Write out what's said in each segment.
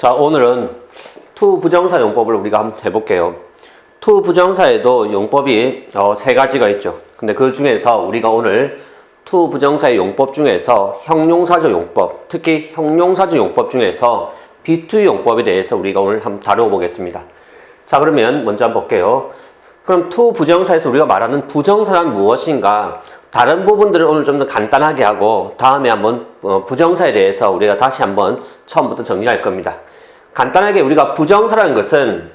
자, 오늘은 투 부정사 용법을 우리가 한번 해볼게요. 투 부정사에도 용법이 어, 세 가지가 있죠. 근데 그 중에서 우리가 오늘 투 부정사의 용법 중에서 형용사조 용법, 특히 형용사조 용법 중에서 비투 용법에 대해서 우리가 오늘 한번 다뤄보겠습니다. 자, 그러면 먼저 한번 볼게요. 그럼 투 부정사에서 우리가 말하는 부정사란 무엇인가? 다른 부분들을 오늘 좀 더 간단하게 하고 다음에 한번 어, 부정사에 대해서 우리가 다시 한번 처음부터 정리할 겁니다. 간단하게 우리가 부정사라는 것은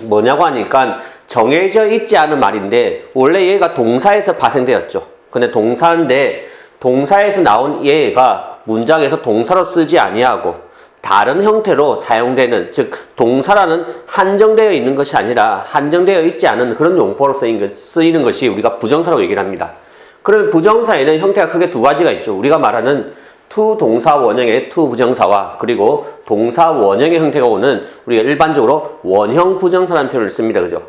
뭐냐고 하니까 정해져 있지 않은 말인데 원래 얘가 동사에서 파생되었죠. 근데 동사인데 동사에서 나온 얘가 문장에서 동사로 쓰지 아니하고 다른 형태로 사용되는 즉 동사라는 한정되어 있는 것이 아니라 한정되어 있지 않은 그런 용법으로 쓰이는 것이 우리가 부정사라고 얘기를 합니다. 그러면 부정사에는 형태가 크게 두 가지가 있죠. 우리가 말하는 투 동사 원형의 투 부정사와 그리고 동사 원형의 형태가 오는 우리가 일반적으로 원형 부정사라는 표현을 씁니다. 그죠?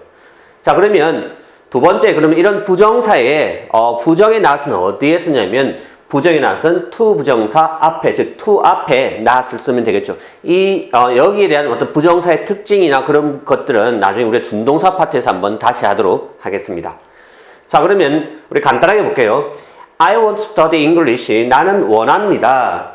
자, 그러면 두 번째, 그러면 이런 부정사에, 어, 부정의 낫은 어디에 쓰냐면, 부정의 낫은 투 부정사 앞에, 즉, 투 앞에 낫을 쓰면 되겠죠. 이, 어, 여기에 대한 어떤 부정사의 특징이나 그런 것들은 나중에 우리 준동사 파트에서 한번 다시 하도록 하겠습니다. 자, 그러면 우리 간단하게 볼게요. I want to study English. 나는 원합니다.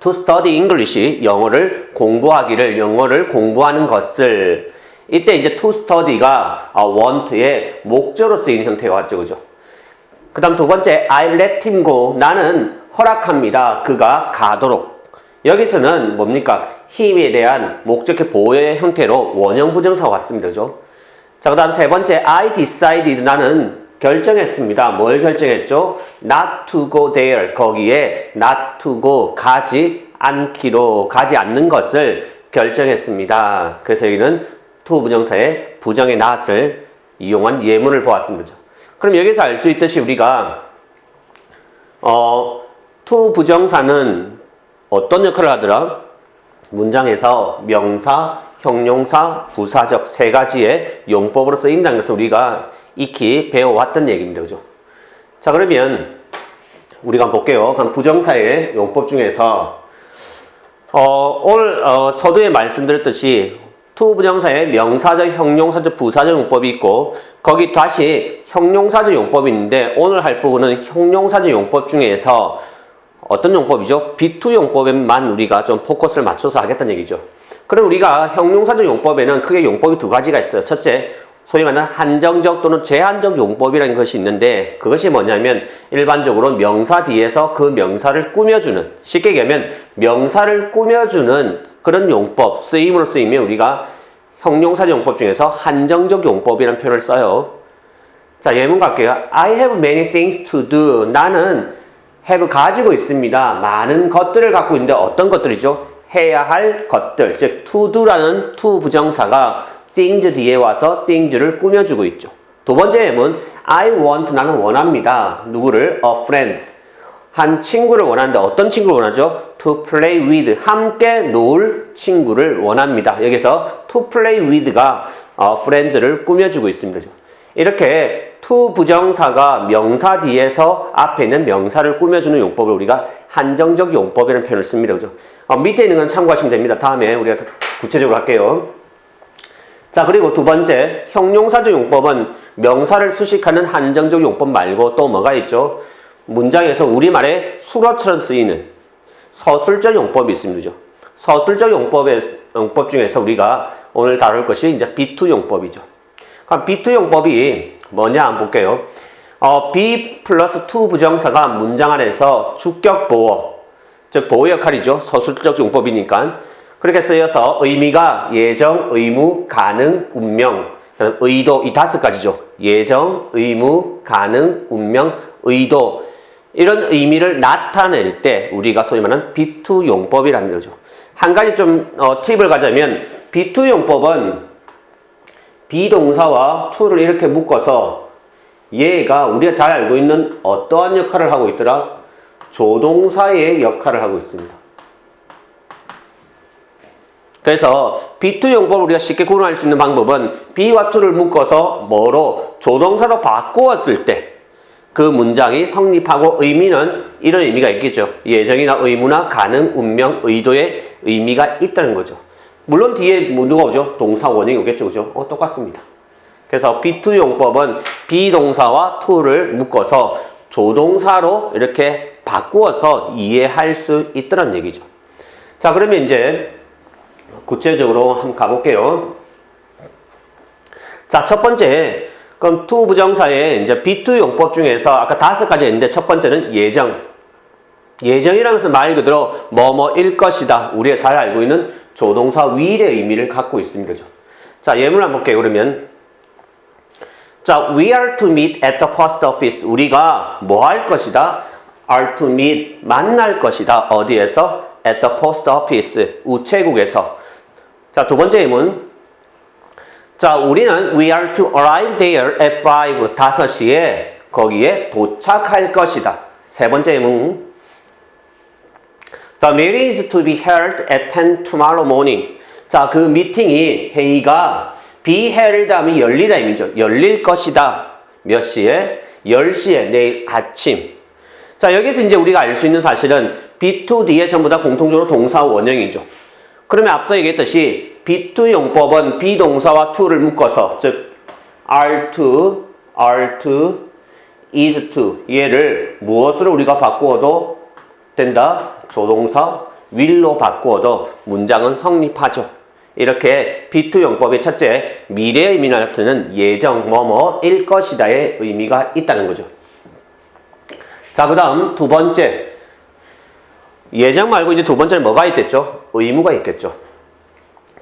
to study English. 영어를 공부하기를, 영어를 공부하는 것을. 이때 이제 to study가 어, want의 목적으로 쓰이는 형태가 왔죠. 그죠? 그 다음 두 번째, I let him go. 나는 허락합니다. 그가 가도록. 여기서는 뭡니까? 힘에 대한 목적의 보호의 형태로 원형 부정사가 왔습니다. 그죠? 자, 그 다음 세 번째, I decided. 나는 결정했습니다. 뭘 결정했죠? Not to go there. 거기에 not to go. 가지 않기로, 가지 않는 것을 결정했습니다. 그래서 여기는 to 부정사의 부정의 not을 이용한 예문을 보았습니다. 그럼 여기서 알 수 있듯이 우리가, 어, to 부정사는 어떤 역할을 하더라? 문장에서 명사, 형용사, 부사적 세 가지의 용법으로 쓰인다는 것을 우리가 익히 배워왔던 얘기입니다. 그죠? 자, 그러면 우리가 한번 볼게요. 그럼 부정사의 용법 중에서 어, 오늘 어, 서두에 말씀드렸듯이 투 부정사의 명사적, 형용사적, 부사적 용법이 있고 거기 다시 형용사적 용법이 있는데 오늘 할 부분은 형용사적 용법 중에서 어떤 용법이죠? 비투 용법에만 우리가 좀 포커스를 맞춰서 하겠다는 얘기죠. 그럼 우리가 형용사적 용법에는 크게 용법이 두 가지가 있어요. 첫째, 소위 말하는 한정적 또는 제한적 용법이라는 것이 있는데 그것이 뭐냐면 일반적으로 명사 뒤에서 그 명사를 꾸며주는 쉽게 얘기하면 명사를 꾸며주는 그런 용법 쓰임으로 쓰이면 우리가 형용사적 용법 중에서 한정적 용법이라는 표현을 써요. 자 예문 갈게요. I have many things to do. 나는 have 가지고 있습니다. 많은 것들을 갖고 있는데 어떤 것들이죠? 해야 할 것들, 즉 to do라는 to 부정사가 things 뒤에 와서 things를 꾸며주고 있죠. 두 번째 예문 I want 나는 원합니다. 누구를? a friend 한 친구를 원하는데 어떤 친구를 원하죠? to play with 함께 놀 친구를 원합니다. 여기서 to play with가 어, friend를 꾸며주고 있습니다. 이렇게 to 부정사가 명사 뒤에서 앞에 있는 명사를 꾸며주는 용법을 우리가 한정적 용법이라는 표현을 씁니다. 그죠? 어, 밑에 있는 건 참고하시면 됩니다. 다음에 우리가 구체적으로 할게요. 자, 그리고 두 번째, 형용사적 용법은 명사를 수식하는 한정적 용법 말고 또 뭐가 있죠? 문장에서 우리말에 수로처럼 쓰이는 서술적 용법이 있습니다. 서술적 용법의 용법 중에서 우리가 오늘 다룰 것이 이제 비투 용법이죠. 그럼 비투 용법이 뭐냐 한번 볼게요. 어, B 플러스 투 부정사가 문장 안에서 주격 보호, 즉 보호 역할이죠. 서술적 용법이니까. 그렇게 쓰여서 의미가 예정, 의무, 가능, 운명, 의도 이 다섯 가지죠. 예정, 의무, 가능, 운명, 의도 이런 의미를 나타낼 때 우리가 소위 말하는 비투 용법이라는 거죠. 한 가지 좀 어, 팁을 가자면 비투 용법은 비동사와 to를 이렇게 묶어서 얘가 우리가 잘 알고 있는 어떠한 역할을 하고 있더라? 조동사의 역할을 하고 있습니다. 그래서 B2 용법을 우리가 쉽게 구분할 수 있는 방법은 B와 to를 묶어서 뭐로 조동사로 바꾸었을 때 그 문장이 성립하고 의미는 이런 의미가 있겠죠. 예정이나 의무나 가능, 운명, 의도의 의미가 있다는 거죠. 물론 뒤에 뭐 누가 오죠? 동사 원형이 오겠죠. 그죠? 어, 똑같습니다. 그래서 B2 용법은 비동사와 to를 묶어서 조동사로 이렇게 바꾸어서 이해할 수 있다는 얘기죠. 자, 그러면 이제 구체적으로 한번 가볼게요. 자, 첫 번째. 그럼 to 부정사의 이제 B2 용법 중에서 아까 다섯 가지 있는데 첫 번째는 예정. 예정이라는 것은 말 그대로 뭐뭐일 것이다. 우리가 잘 알고 있는 조동사 will의 의미를 갖고 있습니다. 그죠? 자, 예문 한번 볼게요. 그러면 자, we are to meet at the post office. 우리가 뭐 할 것이다? Are to meet 만날 것이다. 어디에서? at the post office. 우체국에서. 자, 두 번째 예문. 자, 우리는 we are to arrive there at 5. 5시에 거기에 도착할 것이다. 세 번째 예문. The meeting is to be held at 10 tomorrow morning. 자, 그 미팅이 회의가 be held 하면 열리다 의미죠. 열릴 것이다. 몇 시에? 10시에 내일 아침. 자, 여기서 이제 우리가 알 수 있는 사실은 B2 뒤에 전부 다 공통적으로 동사 원형이죠. 그러면 앞서 얘기했듯이 B2 용법은 비동사와 to를 묶어서 즉 R2, R2, is to 얘를 무엇으로 우리가 바꾸어도 된다? 조동사 will로 바꾸어도 문장은 성립하죠. 이렇게 B2 용법의 첫째 미래 의미를 나타내는 예정 뭐뭐일 것이다의 의미가 있다는 거죠. 자, 그 다음 두 번째 예정 말고 이제 두 번째는 뭐가 있겠죠? 의무가 있겠죠.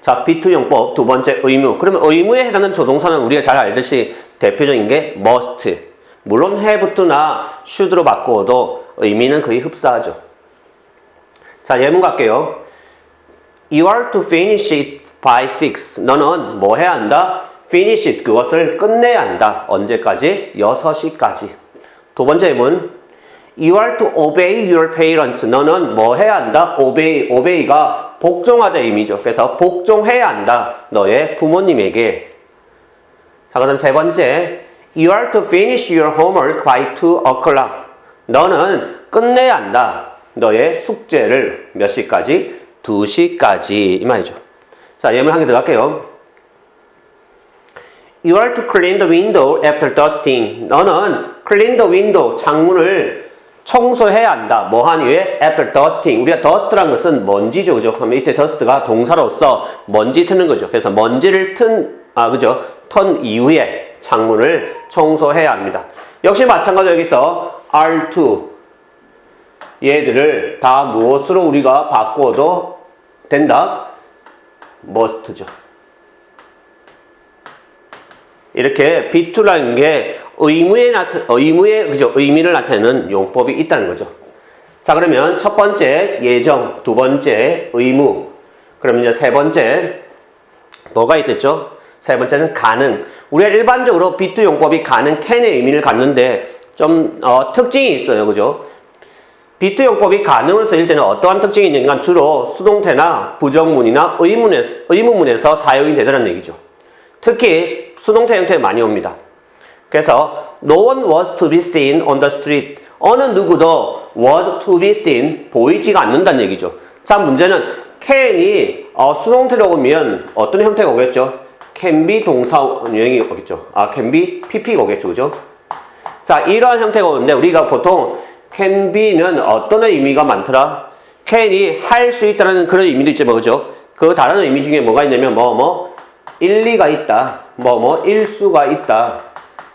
자, B2 용법 두 번째 의무. 그러면 의무에 해당하는 조동사는 우리가 잘 알듯이 대표적인 게 must. 물론 have to나 should로 바꾸어도 의미는 거의 흡사하죠. 자, 예문 갈게요. You are to finish it by 6. 너는 뭐 해야 한다? finish it. 그것을 끝내야 한다. 언제까지? 6시까지. 두 번째 예문. You are to obey your parents. 너는 뭐 해야 한다? obey. obey가 복종하다 의미죠. 그래서 복종해야 한다. 너의 부모님에게. 자, 그 다음 세 번째. You are to finish your homework by 2 o'clock. 너는 끝내야 한다. 너의 숙제를 몇 시까지? 2시까지. 이 말이죠. 자, 예문 한개더 갈게요. You are to clean the window after dusting. 너는 clean the window, 창문을 청소해야 한다. 뭐한 이후에 after dusting. 우리가 dust란 것은 먼지죠. 그죠? 그러면 이때 dust가 동사로서 먼지 트는 거죠. 그래서 먼지를 튼, 아, 그죠? 턴 이후에 창문을 청소해야 합니다. 역시 마찬가지로 여기서 R2. 얘들을 다 무엇으로 우리가 바꾸어도 된다? must죠. 이렇게 B2라는 게 의무에 나타, 의무의, 그죠? 의미를 나타내는 용법이 있다는 거죠. 자, 그러면 첫 번째 예정, 두 번째 의무, 그러면 이제 세 번째 뭐가 있겠죠? 세 번째는 가능. 우리가 일반적으로 B2 용법이 가능, can의 의미를 갖는데 좀 어, 특징이 있어요. 그죠? B2 용법이 가능을 쓰일 때는 어떠한 특징이 있는가 주로 수동태나 부정문이나 의문에서, 의문문에서 사용이 되더라는 얘기죠. 특히 수동태 형태 많이 옵니다. 그래서 no one was to be seen on the street. 어느 누구도 was to be seen 보이지가 않는다는 얘기죠. 자 문제는 can이 어, 수동태로 오면 어떤 형태가 오겠죠? can be 동사 유형이 오겠죠. 아 can be pp가 오겠죠, 그죠? 자 이러한 형태가 오는데 우리가 보통 can be는 어떤 의미가 많더라? can이 할 수 있다는 그런 의미도 있지만 그죠? 그 다른 의미 중에 뭐가 있냐면 뭐뭐 일리가 있다, 뭐뭐 일수가 있다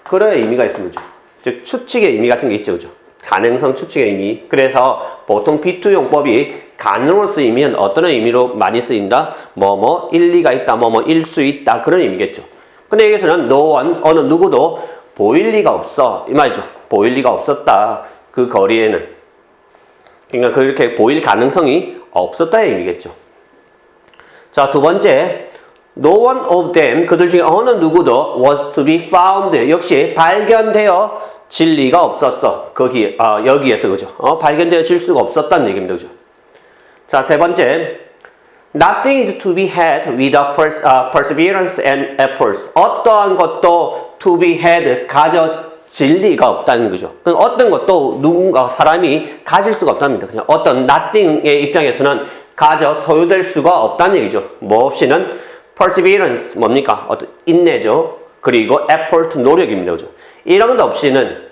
그런 의미가 있습니다. 즉 추측의 의미 같은 게 있죠, 그죠? 가능성 추측의 의미. 그래서 보통 B2 용법이 가능으로 쓰이면 어떤 의미로 많이 쓰인다? 뭐뭐 일리가 있다, 뭐뭐 일 수 있다 그런 의미겠죠. 근데 여기서는 one 어느 누구도 보일 리가 없어 이 말이죠. 보일 리가 없었다. 그 거리에는 그러니까 그렇게 보일 가능성이 없었다의 의미겠죠. 자, 두 번째 No one of them 그들 중에 어느 누구도 was to be found 역시 발견되어 질 리가 없었어. 거기 아, 여기에서 그죠? 어, 발견되어 질 수가 없었다는 얘기입니다. 그죠? 자, 세 번째 Nothing is to be had without pers, uh, perseverance and efforts. 어떠한 것도 to be had 가져질 리가 없다는 거죠. 그 어떤 것도 누군가 사람이 가질 수가 없답니다. 그냥 어떤 nothing의 입장에서는 가져 소유될 수가 없다는 얘기죠. 뭐 없이는 perseverance 뭡니까? 어떤 인내죠. 그리고 effort 노력입니다. 그죠? 이런 것 없이는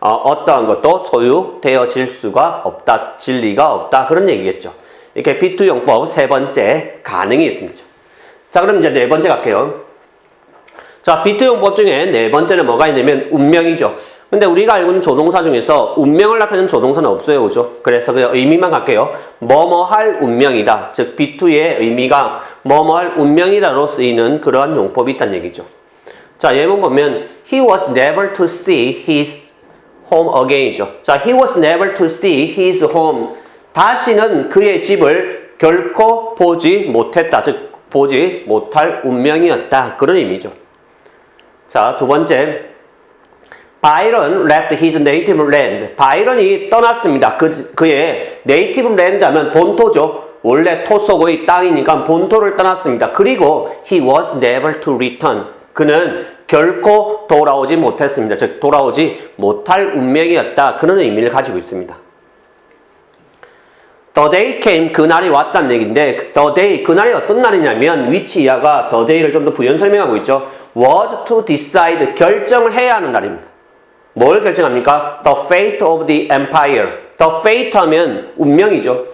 어, 떠한 것도 소유되어질 수가 없다. 진리가 없다. 그런 얘기겠죠. 이렇게 B2 용법 세 번째 가능이 있습니다. 자, 그럼 이제 네 번째 갈게요. 자, 비트용법 중에 네 번째는 뭐가 있냐면 운명이죠. 근데 우리가 알고 있는 조동사 중에서 운명을 나타내는 조동사는 없어요, 그죠? 그래서 그 의미만 갈게요. 뭐뭐 할 운명이다. 즉, 비투의 의미가 뭐뭐 할 운명이다로 쓰이는 그러한 용법이 있다는 얘기죠. 자, 예문 보면 he was never to see his home again이죠. 자, he was never to see his home. 다시는 그의 집을 결코 보지 못했다. 즉, 보지 못할 운명이었다. 그런 의미죠. 자, 두 번째. 바이런 left his native land. 바이런이 떠났습니다. 그, 그의 native land 하면 본토죠. 원래 토속의 땅이니까 본토를 떠났습니다. 그리고 he was never to return. 그는 결코 돌아오지 못했습니다. 즉, 돌아오지 못할 운명이었다. 그런 의미를 가지고 있습니다. The day came 그날이 왔다는 얘기인데 the day 그날이 어떤 날이냐면 위치 이하가 the day를 좀 더 부연 설명하고 있죠. was to decide 결정을 해야 하는 날입니다. 뭘 결정합니까? The fate of the empire. The fate 하면 운명이죠.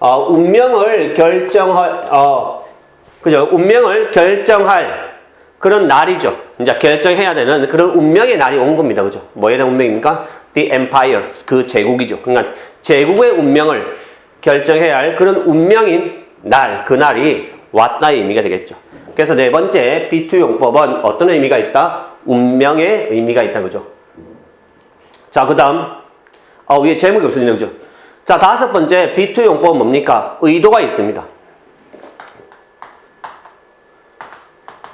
어, 운명을 결정할 어, 그죠? 운명을 결정할 그런 날이죠. 이제 결정해야 되는 그런 운명의 날이 온 겁니다. 그죠? 뭐에 대한 운명입니까? The empire. 그 제국이죠. 그러니까 제국의 운명을 결정해야 할 그런 운명인 날, 그 날이 왔다의 의미가 되겠죠. 그래서 네 번째 B2 용법은 어떤 의미가 있다? 운명의 의미가 있다. 그죠? 자, 그 다음. 어, 위에 제목이 없어지네. 그죠? 자, 다섯 번째 B2용법은 뭡니까? 의도가 있습니다.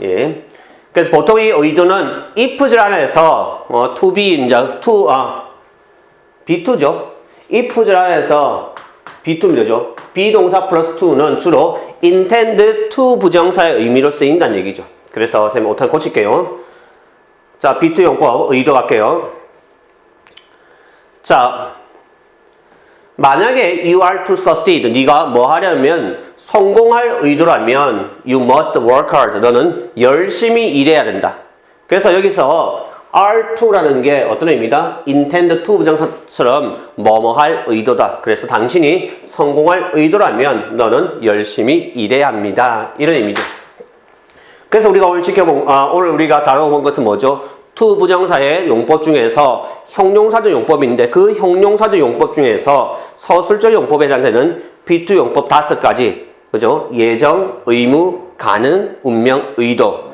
예. 그래서 보통 이 의도는 if 안에서 어, to be 이제 to 아 B2죠. if 안에서 B2입니다죠. 비동사 플러스 2는 주로 intend to 부정사의 의미로 쓰인다는 얘기죠. 그래서 선생님 오타 고칠게요. 자, B2 용법 의도 갈게요. 자, 만약에 you are to succeed, 네가 뭐 하려면 성공할 의도라면 you must work hard. 너는 열심히 일해야 된다. 그래서 여기서 R2라는 게 어떤 의미다? intend to 부정사처럼 뭐뭐 할 의도다. 그래서 당신이 성공할 의도라면 너는 열심히 일해야 합니다. 이런 의미죠. 그래서 우리가 오늘 지켜본, 아, 오늘 우리가 다뤄본 것은 뭐죠? To 부정사의 용법 중에서 형용사적 용법인데 그 형용사적 용법 중에서 서술적 용법에 해당되는 B2 용법 다섯 가지, 그죠? 예정, 의무, 가능, 운명, 의도.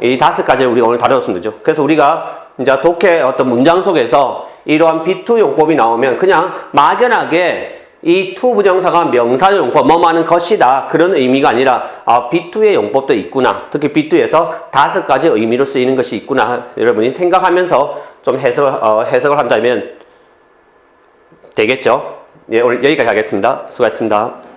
이 다섯 가지를 우리가 오늘 다뤘습니다. 그죠? 그래서 우리가 이제 독해 어떤 문장 속에서 이러한 B2 용법이 나오면 그냥 막연하게 이 to 부정사가 명사 용법, 뭐뭐하는 것이다. 그런 의미가 아니라, 아, B2의 용법도 있구나. 특히 B2에서 다섯 가지 의미로 쓰이는 것이 있구나. 여러분이 생각하면서 좀 해석을, 어, 해석을 한다면 되겠죠? 예, 오늘 여기까지 하겠습니다. 수고하셨습니다.